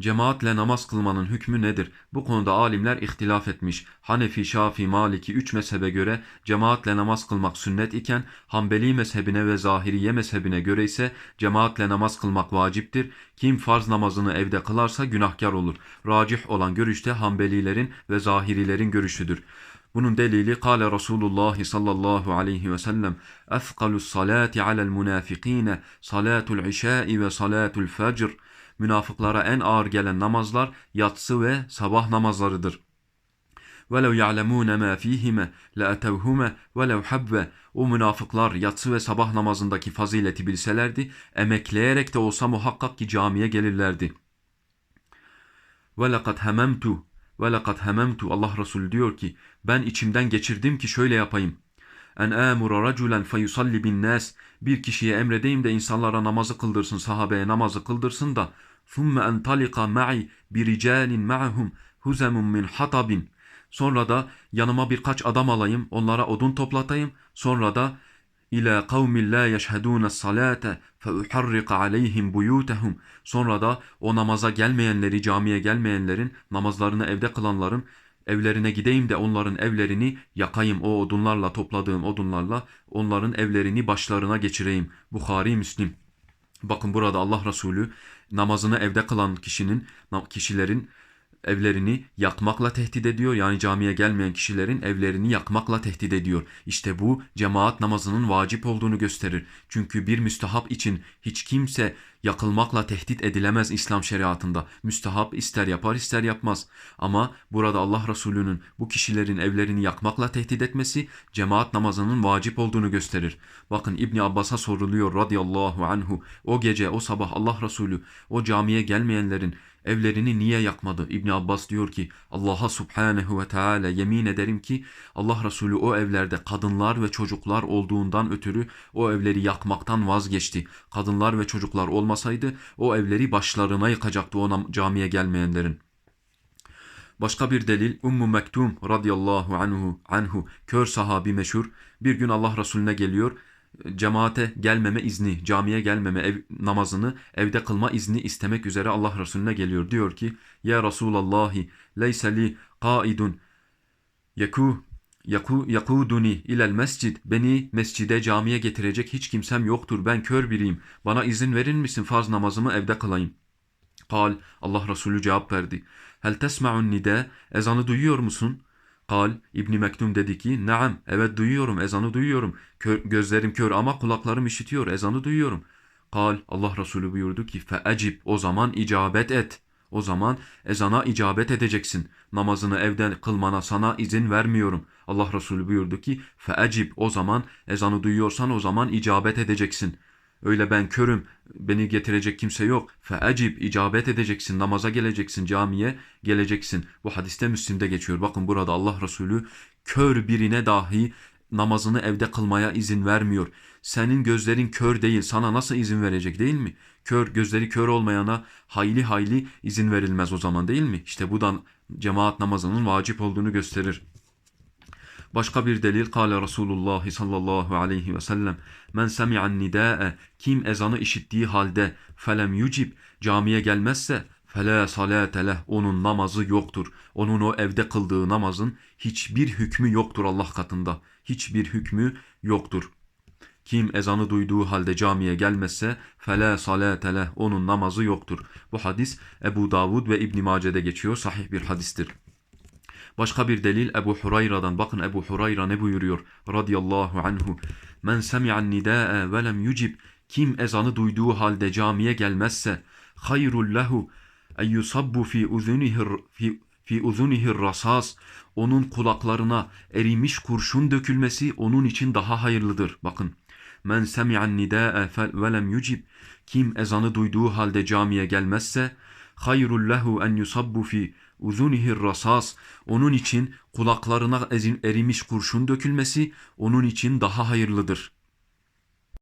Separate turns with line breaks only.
Cemaatle namaz kılmanın hükmü nedir? Bu konuda alimler ihtilaf etmiş. Hanefi, Şafi, Maliki üç mezhebe göre cemaatle namaz kılmak sünnet iken Hanbeli mezhebine ve Zahiriye mezhebine göre ise cemaatle namaz kılmak vaciptir. Kim farz namazını evde kılarsa günahkar olur. Racih olan görüşte Hanbelilerin ve Zahirilerin görüşüdür. Bunun delili kâle Resulullah sallallahu aleyhi ve sellem salati alel münafikine salatul işai ve salatul fecr münafıklara en ağır gelen namazlar yatsı ve sabah namazlarıdır. وَلَوْ يَعْلَمُونَ مَا ف۪يهِمَ لَأَتَوْهُمَ وَلَوْ حَبَّ O münafıklar yatsı ve sabah namazındaki fazileti bilselerdi, emekleyerek de olsa muhakkak ki camiye gelirlerdi. وَلَقَدْ هَمَمْتُ وَلَقَدْ هَمَمْتُ Allah Resulü diyor ki, ben içimden geçirdim ki şöyle yapayım. En amura raculen feyusalli bin nas bir kişiye emredeyim de insanlara namazı kıldırsın, sahabeye namazı kıldırsın da ثُمَّ اَنْطَلِقَ مَعِي بِرِجَالٍ مَعَهُمْ هُزَمٌ مِّنْ حَطَبٍ Sonra da yanıma birkaç adam alayım, onlara odun toplatayım. Sonra da ila kavmin la yeşhedûne salate fe uharrik aleyhim buyutehum. Sonra da o namaza gelmeyenleri, camiye gelmeyenlerin, namazlarını evde kılanların evlerine gideyim de onların evlerini yakayım o odunlarla topladığım odunlarla onların evlerini başlarına geçireyim. Bukhari Müslim. Bakın burada Allah Resulü namazını evde kılan kişinin kişilerin evlerini yakmakla tehdit ediyor. Yani camiye gelmeyen kişilerin evlerini yakmakla tehdit ediyor. İşte bu cemaat namazının vacip olduğunu gösterir. Çünkü bir müstehap için hiç kimse yakılmakla tehdit edilemez İslam şeriatında. Müstehap ister yapar ister yapmaz. Ama burada Allah Resulü'nün bu kişilerin evlerini yakmakla tehdit etmesi cemaat namazının vacip olduğunu gösterir. Bakın İbni Abbas'a soruluyor radıyallahu anhu. O gece o sabah Allah Resulü o camiye gelmeyenlerin evlerini niye yakmadı? İbni Abbas diyor ki Allah'a subhanehu ve teala yemin ederim ki Allah Resulü o evlerde kadınlar ve çocuklar olduğundan ötürü o evleri yakmaktan vazgeçti. Kadınlar ve çocuklar olmasaydı o evleri başlarına yıkacaktı o camiye gelmeyenlerin. Başka bir delil Ummu Mektum radıyallahu anhu, anhu kör sahabi meşhur bir gün Allah Resulüne geliyor cemaate gelmeme izni, camiye gelmeme ev, namazını evde kılma izni istemek üzere Allah Resulüne geliyor. Diyor ki Ya Resulallahi leyse li qaidun yaku yaku yakuduni ilel mescid. Beni mescide camiye getirecek hiç kimsem yoktur. Ben kör biriyim. Bana izin verir misin? Farz namazımı evde kılayım. Kal Allah Resulü cevap verdi. Hel tesma'un nida ezanı duyuyor musun Kal İbni Mektum dedi ki naam evet duyuyorum ezanı duyuyorum kör, gözlerim kör ama kulaklarım işitiyor ezanı duyuyorum. Kal Allah Resulü buyurdu ki feecib o zaman icabet et. O zaman ezana icabet edeceksin. Namazını evden kılmana sana izin vermiyorum. Allah Resulü buyurdu ki feecib o zaman ezanı duyuyorsan o zaman icabet edeceksin. Öyle ben körüm, beni getirecek kimse yok. Feecib, icabet edeceksin, namaza geleceksin, camiye geleceksin. Bu hadiste Müslim'de geçiyor. Bakın burada Allah Resulü kör birine dahi namazını evde kılmaya izin vermiyor. Senin gözlerin kör değil, sana nasıl izin verecek değil mi? Kör, gözleri kör olmayana hayli hayli izin verilmez o zaman değil mi? İşte bu da cemaat namazının vacip olduğunu gösterir. Başka bir delil kâle Resulullah sallallahu aleyhi ve sellem men semi'an nidâe kim ezanı işittiği halde felem yucib camiye gelmezse fela salate leh onun namazı yoktur. Onun o evde kıldığı namazın hiçbir hükmü yoktur Allah katında. Hiçbir hükmü yoktur. Kim ezanı duyduğu halde camiye gelmezse fela salate leh onun namazı yoktur. Bu hadis Ebu Davud ve İbn Mace'de geçiyor. Sahih bir hadistir. Başka bir delil Ebu Hurayra'dan. Bakın Ebu Hurayra ne buyuruyor? Radiyallahu anhu. Men semi'an nidâe ve lem yucib. Kim ezanı duyduğu halde camiye gelmezse hayrul lehu en yusabbu fi uzunihi fi fi uzunihi rasas onun kulaklarına erimiş kurşun dökülmesi onun için daha hayırlıdır. Bakın. Men semi'an nidâe ve lem yucib. Kim ezanı duyduğu halde camiye gelmezse hayrul lehu en yusabbu fi uzunihir rasas onun için kulaklarına erimiş kurşun dökülmesi onun için daha hayırlıdır.